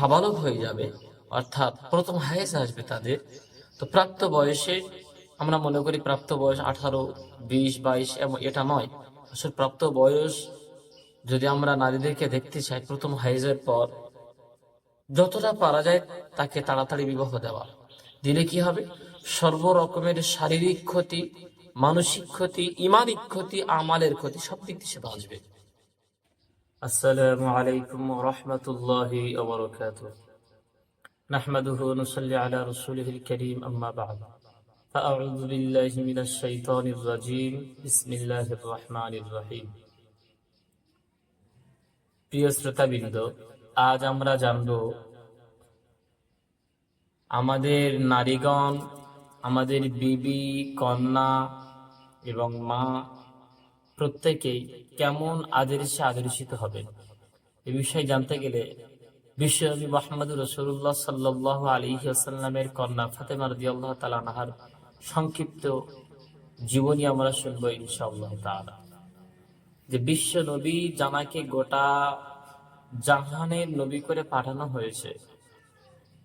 সাবালক হয়ে যাবে, অর্থাৎ প্রথম হায়েস আসবে তাদের। তো প্রাপ্ত বয়সে আমরা মনে করি প্রাপ্ত বয়স আঠারো, বিশ, বাইশ এবং এটা নয়। আসলে প্রাপ্ত বয়স যদি আমরা নারীদেরকে দেখতে চাই, প্রথম হাইজের পর যতটা পারা যায় তাকে তাড়াতাড়ি বিবাহ দেওয়া। দিলে কি হবে? সর্ব রকমের শারীরিক ক্ষতি, মানসিক ক্ষতি, ইমানিক ক্ষতি, আমালের ক্ষতি সব দিক থেকে সে বাঁচবে আসসালামু আলাইকুম রহমতুল্লাহি نحمده ونصلي على رسوله الكريم أما بعد فأعوذ بالله من الشيطان الرجيم بسم الله الرحمن الرحيم প্রিয় শ্রোতাবৃন্দ আজ আমরা জানব আমাদের নারীগণ আমাদের বিবি কন্যা এবং মা প্রত্যেকেই কেমন আদর্শে আদর্শিত হবে? এ বিষয়ে জানতে গেলে বিশ্বনবী মোহাম্মদ রসুল্লাহ সাল্লাহ আলী আসাল্লামের কন্যা ফাতেমা আল্লাহ তালানাহার সংক্ষিপ্ত জীবনী আমরা শুনব ইনশাআল্লাহ তাআলা। যে বিশ্ব নবী জানাকে গোটা জাহানের নবী করে পাঠানো হয়েছে।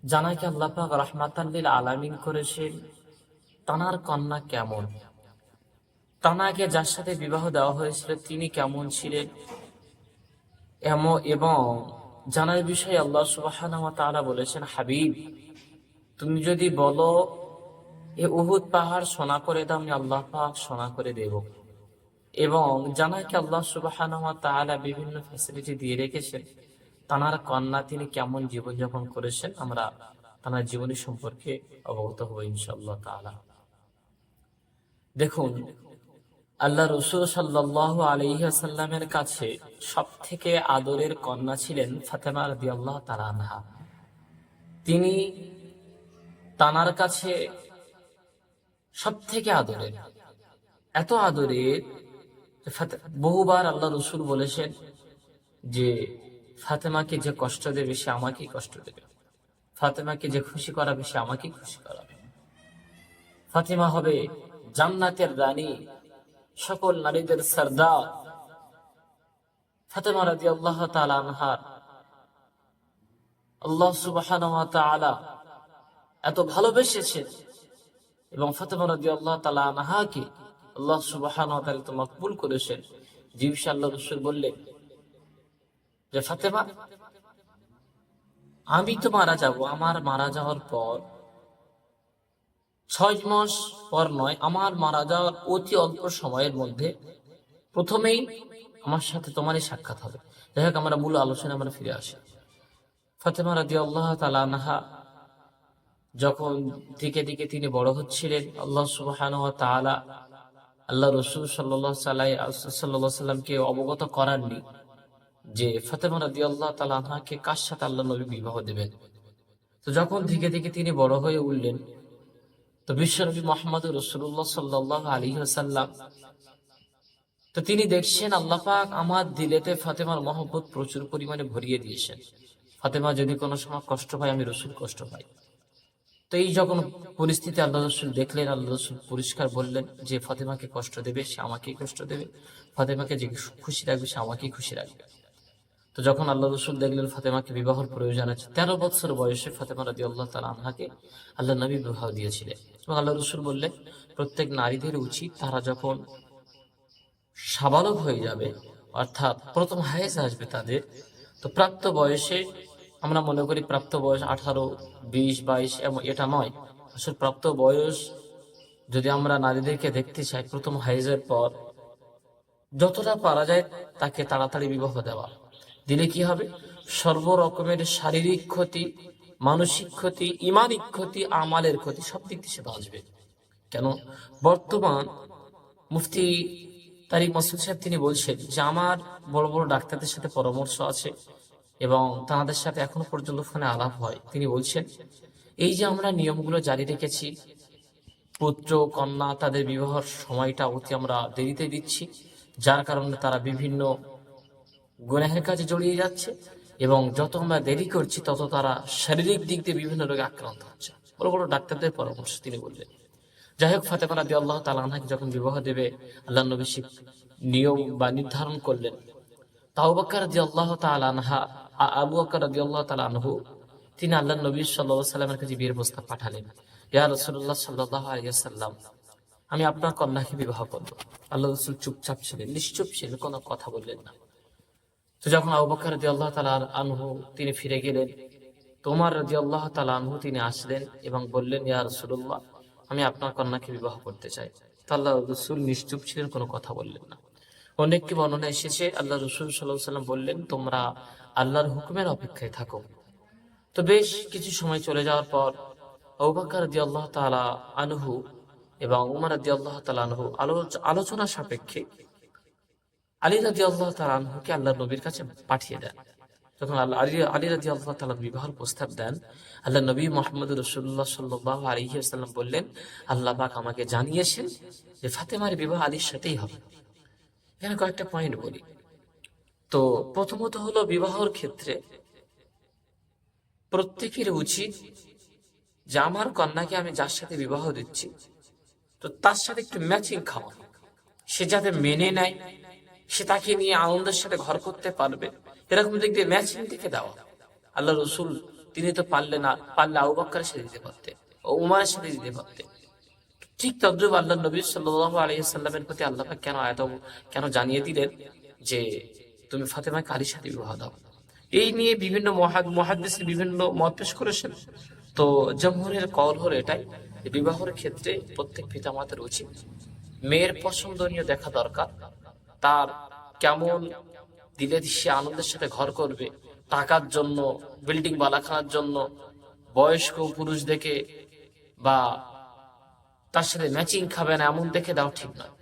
জানাকে আল্লাহ রহমাতাল্লিল আলামিন করেছেন। তানার কন্যা কেমন? তানাকে যার সাথে বিবাহ দেওয়া হয়েছিল, তিনি কেমন ছিলেন? এবং জানার বিষয়ে আল্লাহ সুবাহ বলেছেন, হাবিব, তুমি যদি বলো, এ উহুদ পাহাড় সোনা করে দাও, আমি আল্লাহ পাক সোনা করে দেব। এবং জানাকে আল্লাহ সুবাহ বিভিন্ন ফ্যাসিলিটি দিয়ে রেখেছেন, তানার কন্যা তিনি কেমন জীবনযাপন করেছেন, আমরা তানার জীবনী সম্পর্কে অবগত হব ইনশাআল্লাহ তাআলা। দেখুন আল্লাহ রসুল সাল্লাহ আলহিহাসাল্লামের কাছে সব থেকে আদরের কন্যা ছিলেন ফাতেমা রদি আল্লাহ তালানহা তিনি তানার কাছে সব থেকে আদরের। এত আদরের বহুবার আল্লাহ রসুল বলেছেন যে ফাতেমাকে যে কষ্ট দেবে সে আমাকেই কষ্ট দেবে। ফাতেমাকে যে খুশি করাবে সে আমাকেই খুশি করাবে। ফাতেমা হবে জান্নাতের রানী। সকল নারীদের সর্দার ফাতেমা রাজি আল্লাহ আনহার আল্লাহ সুবাহ এত ভালোবেসেছেন এবং ফাতেমা রাজি আল্লাহ তালা আনহাকে আল্লাহ সুবাহ তো মকবুল করেছেন। জিবিসা আল্লাহ রসুল বললেন যে, ফাতেমা, আমি তো মারা যাব, আমার মারা যাওয়ার পর ছয় মাস পর নয়, আমার মারা যাওয়ার অতি অল্প সময়ের মধ্যে প্রথমেই আমার সাথে তোমারই সাক্ষাৎ হবে। যাই হোক, আমরা মূল আলোচনা আমরা ফিরে আসি। ফাতেমা রাজি আল্লাহ তালানহা যখন দিকে দিকে তিনি বড় হচ্ছিলেন, আল্লাহ সুবাহান আল্লাহ রসুল সাল্লাহ সাল্লাহ সাল্লাহ সাল্লামকে অবগত করাননি যে ফাতেমা রাদি আল্লাহ তালাহাকে কার সাথে আল্লাহ নবী বিবাহ দেবেন। তো যখন ধীরে ধীরে তিনি বড় হয়ে উঠলেন তো বিশ্বনবী মোহাম্মদ রসুল্লাহ সাল্লাহ আলী সাল্লাম তো তিনি দেখছেন আল্লাহ পাক আমার দিলেতে ফাতেমার মহব্বত প্রচুর পরিমাণে ভরিয়ে দিয়েছেন। ফাতেমা যদি কোনো সময় কষ্ট পায়, আমি রসুল কষ্ট পাই। তো এই যখন পরিস্থিতি আল্লাহ রসুল দেখলেন, আল্লাহ রসুল পরিষ্কার বললেন যে, ফাতেমাকে কষ্ট দেবে, সে আমাকেই কষ্ট দেবে। ফাতেমাকে যে খুশি রাখবে, সে আমাকেই খুশি রাখবে। তো যখন আল্লাহ রসুল দেখলেন ফাতেমাকে বিবাহর প্রয়োজন আছে, তেরো বছর বয়সে ফাতেমা রাদি আল্লাহ তালা আনহাকে আল্লাহ নবী বিবাহ দিয়েছিলেন। এবং আল্লাহ রসুল বললেন, প্রত্যেক নারীদের উচিত তারা যখন সাবালক হয়ে যাবে, অর্থাৎ প্রথম হায়েস আসবে তাদের, তো প্রাপ্ত বয়সে, আমরা মনে করি প্রাপ্ত বয়স আঠারো, বিশ, বাইশ, এবং এটা নয়। আসলে প্রাপ্ত বয়স যদি আমরা নারীদেরকে দেখতে চাই, প্রথম হাইজের পর, যতটা পারা যায় তাকে তাড়াতাড়ি বিবাহ দেওয়া। দিলে কি হবে? সর্ব রকমের শারীরিক ক্ষতি, মানসিক ক্ষতি, ইমানিক ক্ষতি, আমালের ক্ষতি, সব দিক থেকে বাঁচবে কেন? বর্তমান মুফতি তারিক মাসুদ সাহেব তিনি বলছেন যে, আমার বড় বড় ডাক্তারদের সাথে পরামর্শ আছে এবং তাদের সাথে এখনও পর্যন্ত ফোনে আলাপ হয়। তিনি বলছেন, এই যে আমরা নিয়মগুলো জারি রেখেছি, পুত্র, কন্যা, তাদের বিবাহর সময়টা অতি আমরা দেরিতে দিচ্ছি, যার কারণে তারা বিভিন্ন গুনাহের কাজে জড়িয়ে যাচ্ছে এবং যত আমরা দেরি করছি, তত তারা শারীরিক দিক দিয়ে বিভিন্ন রোগে আক্রান্ত হচ্ছে। বড় বড় ডাক্তারদের পরামর্শ তিনি বললেন। যাই হোক, ফাতেমা রাদি আল্লাহ তালাহাকে যখন বিবাহ দেবে আল্লাহ নবী নিয়ম বা নির্ধারণ করলেন। আল্লাহ আবু আল্লাহ তিনি আল্লাহ নবী সাল্লামের কাছে বিয়ের প্রস্তাব পাঠালেন। ইয়া রসুল্লাহ সাল্লাহ আলিয়াল্লাম আমি আপনার কন্যাকে বিবাহ করব। আল্লাহ রসুল চুপচাপ ছিলেন, নিশ্চুপ ছিলেন, কোনো কথা বললেন না। তো যখন আবু বকর রাজি আল্লাহ তালা আনহু তিনি ফিরে গেলেন তোমার রাজি আল্লাহ তালা আনহু তিনি আসলেন এবং বললেন, ইয়া রসুল্লাহ আমি আপনার কন্যাকে বিবাহ করতে চাই। তো আল্লাহ রসুল নিশ্চুপ ছিলেন, কোনো কথা বললেন না। অনেককে বর্ণনা এসেছে, আল্লাহ রসুল সাল্লাহ সাল্লাম বললেন, তোমরা আল্লাহর হুকুমের অপেক্ষায় থাকো। তো বেশ কিছু সময় চলে যাওয়ার পর অবাকার দি আল্লাহ তালা আনহু এবং উমার দি আল্লাহ তালা আনহু আলো- আলোচনা সাপেক্ষে আলী রাজি আল্লাহ তালা আনহুকে আল্লাহ নবীর কাছে পাঠিয়ে দেন। যখন আল্লাহ আলী আলী রাজি আল্লাহ তালা বিবাহের প্রস্তাব দেন, আল্লাহ নবী মোহাম্মদ রসুল্লাহ সাল্লাহ আলহিহাল্লাম বললেন, আল্লাহ পাক আমাকে জানিয়েছেন যে ফাতেমার বিবাহ আলীর সাথেই হবে। এখানে কয়েকটা পয়েন্ট বলি। তো প্রথমত হলো বিবাহর ক্ষেত্রে প্রত্যেকের উচিত যে আমার কন্যাকে আমি যার সাথে বিবাহ দিচ্ছি, তো তার সাথে একটু ম্যাচিং খাওয়া। সে যাতে মেনে নেয় সে তাকে নিয়ে আনন্দের সাথে ঘর করতে পারবে। এরকম দিক দিয়ে ম্যাচিং দিকে দেওয়া। আল্লাহ রসুল, তিনি তো পারলে না, পারলে আবু বাক্কারের সাথে দিতে পারতেন উমারের সাথে দিতে পারতেন ঠিক তদ্রুপ আল্লাহ নবী সাল্লাহ আলাইসাল্লামের প্রতি আল্লাহ কেন আয়াত কেন জানিয়ে দিলেন যে, তুমি ফাতেমা আলীর সাথে বিবাহ দাও? এই নিয়ে বিভিন্ন মহাদ মহাদিসের বিভিন্ন মত পেশ করেছেন। তো জমহুরের কল হলো এটাই বিবাহের ক্ষেত্রে প্রত্যেক পিতামাতার উচিত মেয়ের পছন্দনীয় দেখা দরকার তার কেমন দিলে সে আনন্দের সাথে ঘর করবে? টাকার জন্য বিল্ডিং বালাখানার জন্য, বয়স্ক পুরুষ দেখে বা তার সাথে ম্যাচিং খাবে না, এমন দেখে দাও ঠিক নয়।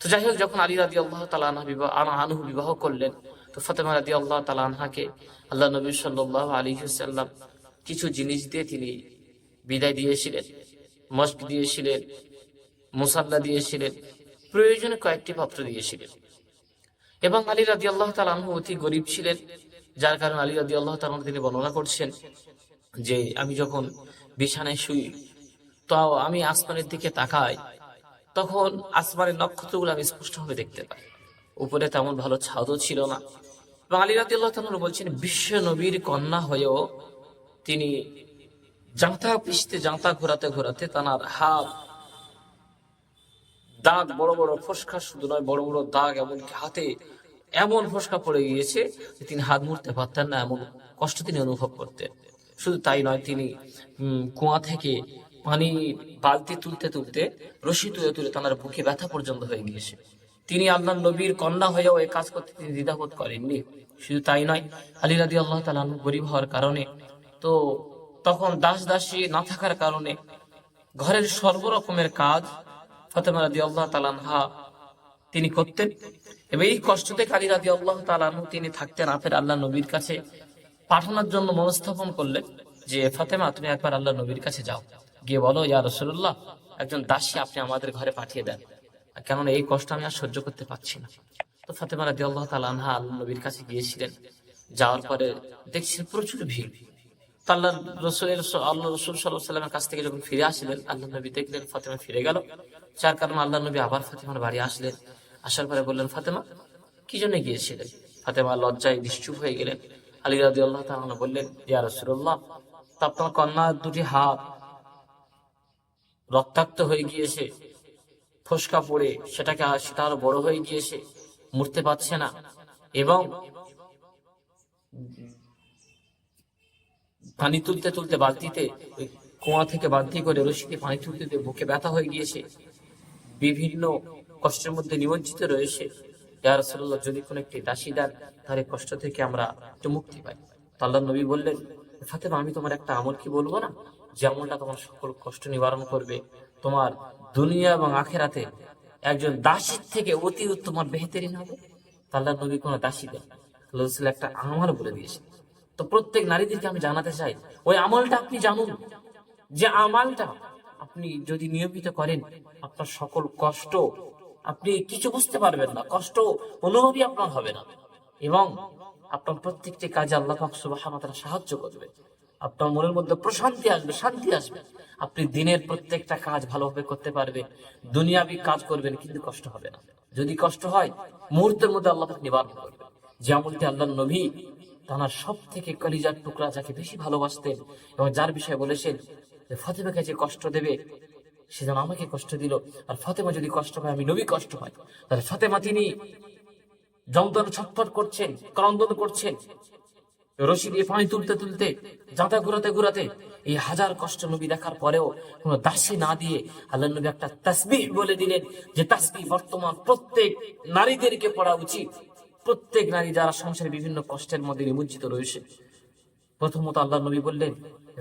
তো যাই হোক, যখন আলী রাদি আল্লাহ তালা বিবাহ আনহু বিবাহ করলেন, তো ফাতেমা রাদি আল্লাহ তালা আনহাকে আল্লাহ নবী সাল্লাহ আলী সাল্লাম কিছু জিনিস দিয়ে তিনি বিদায় দিয়েছিলেন মস্ক দিয়েছিলেন, মুসাল্লা দিয়েছিলেন, প্রয়োজনে কয়েকটি পাত্র দিয়েছিলেন। এবং আলী রাদি আল্লাহ তালাহু অতি গরিব ছিলেন, যার কারণে আলী রাদি আল্লাহ তালাহ তিনি বর্ণনা করছেন যে, আমি যখন বিছানায় শুই, তো আমি আসমানের দিকে তাকাই, তখন আসমানের নক্ষত্রগুলো আমি স্পষ্টভাবে দেখতে পাই। উপরে তেমন ভালো ছাদও ছিল না। এবং আলী রাদি আল্লাহ তালন বলছেন, বিশ্ব নবীর কন্যা হয়েও তিনি জাঁতা পিষতে জাঁতা ঘোরাতে ঘোরাতে তার হাত দাগ বড় বড় ফসকা, শুধু নয় বড় বড় দাগ এমনকি হাতে এমন ফসকা পড়ে গিয়েছে যে তিনি হাত মুড়তে পারতেন না এমন কষ্ট তিনি অনুভব করতেন। শুধু তাই নয়, তিনি কুয়া থেকে পানি বালতি তুলতে তুলতে, রশি তুলে তুলে তার বুকে ব্যথা পর্যন্ত হয়ে গিয়েছে। তিনি আল্লাহ নবীর কন্যা হয়েও এই কাজ করতে তিনি দ্বিধাবোধ করেননি। শুধু তাই নয়, আলী রাদি আল্লাহ তালা গরিব হওয়ার কারণে, তো তখন দাস দাসী না থাকার কারণে ঘরের সর্বরকমের কাজ ফাতেমা রাদি আল্লাহ তালানহা তিনি করতেন এবং এই কষ্ট থেকে আলী রাদি আল্লাহ তালানহু তিনি থাকতেন আপের আল্লাহ নবীর কাছে পাঠানোর জন্য মনস্থাপন করলেন যে, ফাতেমা, তুমি একবার আল্লাহ নবীর কাছে যাও। গিয়ে বলো, ইয়া রসুল্লাহ একজন দাসী আপনি আমাদের ঘরে পাঠিয়ে দেন। কেননা এই কষ্ট আমি আর সহ্য করতে পারছি না। তো ফাতেমা রাদি আল্লাহ তালানহা আল্লাহ নবীর কাছে গিয়েছিলেন। যাওয়ার পরে দেখছিলেন প্রচুর ভিড়। আল্লাহ রসুলের আল্লাহ রসুল সাল্লাহ সাল্লামের কাছ থেকে যখন ফিরে আসলেন, আল্লাহ নবী দেখলেন ফাতেমা ফিরে গেল। যার কারণে আল্লাহ নবী আবার ফাতেমার বাড়ি আসলেন। আসার পরে বললেন, ফাতেমা, কি জন্য গিয়েছিলেন ফাতেমা লজ্জায় নিশ্চুপ হয়ে গেলেন। আলী রাজি আল্লাহ তাআলা বললেন, ইয়া রাসূলুল্লাহ, তা আপনার কন্যা দুটি হাত রক্তাক্ত হয়ে গিয়েছে, ফসকা পড়ে, সেটাকে সেটা আরও বড় হয়ে গিয়েছে, মরতে পারছে না এবং পানি তুলতে তুলতে বালতিতে কুয়া থেকে বালতি করে রশিতে পানি তুলতে বুকে ব্যথা হয়ে গিয়েছে। বিভিন্ন কষ্টের মধ্যে নিমজ্জিত রয়েছে। ইয়া যদি কোনো একটি দাসী দেন, তাহলে কষ্ট থেকে আমরা একটু মুক্তি পাই। আল্লাহ নবী বললেন, ফাতেমা, আমি তোমার একটা আমল কি বলব না? যে আমলটা তোমার সকল কষ্ট নিবারণ করবে। তোমার দুনিয়া এবং আখেরাতে একজন দাসীর থেকে অতি উত্তম বেহতেরিন হবে। আল্লাহ নবী কোনো দাসী দেন একটা আমল বলে দিয়েছে তো প্রত্যেক নারীদেরকে আমি জানাতে চাই, ওই আমলটা আপনি জানুন। যে আমলটা আপনি যদি নিয়মিত করেন, আপনার সকল কষ্ট আপনি কিছু বুঝতে পারবেন না, কষ্ট অনুভবই আপনার হবে না। এবং আপনার প্রত্যেকটি কাজে আল্লাহ তাআলা সাহায্য করবে। আপনার মনের মধ্যে প্রশান্তি আসবে, শান্তি আসবে। আপনি দিনের প্রত্যেকটা কাজ ভালোভাবে করতে পারবেন দুনিয়াবি কাজ করবেন, কিন্তু কষ্ট হবে না। যদি কষ্ট হয়, মুহূর্তের মধ্যে আল্লাহ নিবারণ করবে যে আমলটি আল্লাহ নবী তার সব থেকে কলিজার টুকরা যাকে বেশি ভালোবাসতেন এবং যার বিষয়ে বলেছেন যে ফাতেমাকে যে কষ্ট দেবে, সে যেন আমাকে কষ্ট দিল। আর ফাতেমা যদি কষ্ট পায়, আমি নবী কষ্ট পাই। তাহলে ফাতেমা তিনি যন্ত্রণা ছটফট করছেন, ক্রন্দন করছেন। রশি দিয়ে পানি তুলতে তুলতে জাঁতা ঘুরাতে ঘুরাতে এই হাজার কষ্ট নবী দেখার পরেও কোনো দাসী না দিয়ে আল্লাহ নবী একটা তাসবিহ বলে দিলেন যে তাসবিহ বর্তমান প্রত্যেক নারীদেরকে পড়া উচিত। প্রত্যেক নারী যারা সংসারে বিভিন্ন কষ্টের মধ্যে নিমজ্জিত রয়েছে, প্রথমত আল্লাহ নবী বললেন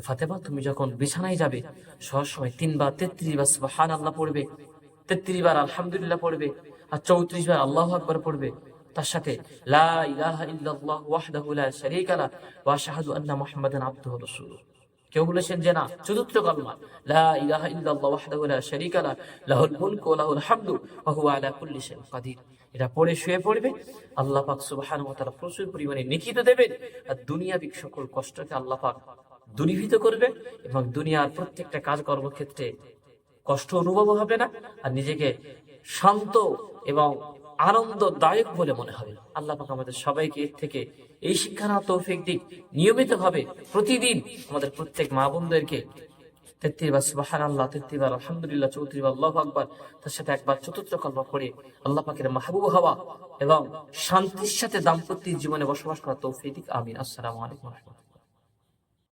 ফাতেমা, তুমি যখন বিছানায় যাবে, সবসময় তিনবার তেত্রিশ বার সুবহান আল্লাহ পড়বে, তেত্রিশ বার আলহামদুলিল্লাহ পড়বে, আর চৌত্রিশ বার আল্লাহ আকবার পড়বে। তার সাথে, লা ইলাহা ইল্লাল্লাহ ওয়াহদাহু লা শারীকা লা ওয়া আশহাদু আন্না মুহাম্মাদান আবদুহু রাসূলুহু। কেউ বলেছেন যে না, চতুর্থ কালমা লা ইলাহা ইল্লাল্লাহ ওয়াহদাহু লা শারীকা লা, লাহুল মুলকু ওয়া লাহুল হামদু ওয়া হুয়া আলা কুল্লি শাইইন কাদির। এটা পড়ে, শুয়ে পড়বে। আল্লাহ পাক ওয়া তাআলা প্রচুর পরিমাণে নেকি দেবেন। আর দুনিয়াবিক সকল কষ্টকে আল্লাহ পাক দূরীভূত করবে এবং দুনিয়ার প্রত্যেকটা কাজ কর্মক্ষেত্রে কষ্ট অনুভব হবে না। আর নিজেকে শান্ত এবং আনন্দদায়ক বলে মনে হবে। আল্লাহ পাক আমাদের সবাইকে এর থেকে এই শিক্ষা না তৌফিক দিক। নিয়মিত ভাবে প্রতিদিন আমাদের প্রত্যেক মা বোনদেরকে তেত্রিশ বার সুবাহান আল্লাহ তেত্রিশ বার আলহামদুলিল্লাহ চৌত্রিশ বার আল্লাহ আকবার, তার সাথে একবার চতুর্থ কল্পা পড়ে আল্লাহ পাকের মাহবুব হওয়া এবং শান্তির সাথে দাম্পত্যিক জীবনে বসবাস করা তৌফিক আমিন। আসসালামু আলাইকুম রহমতুল্লাহ।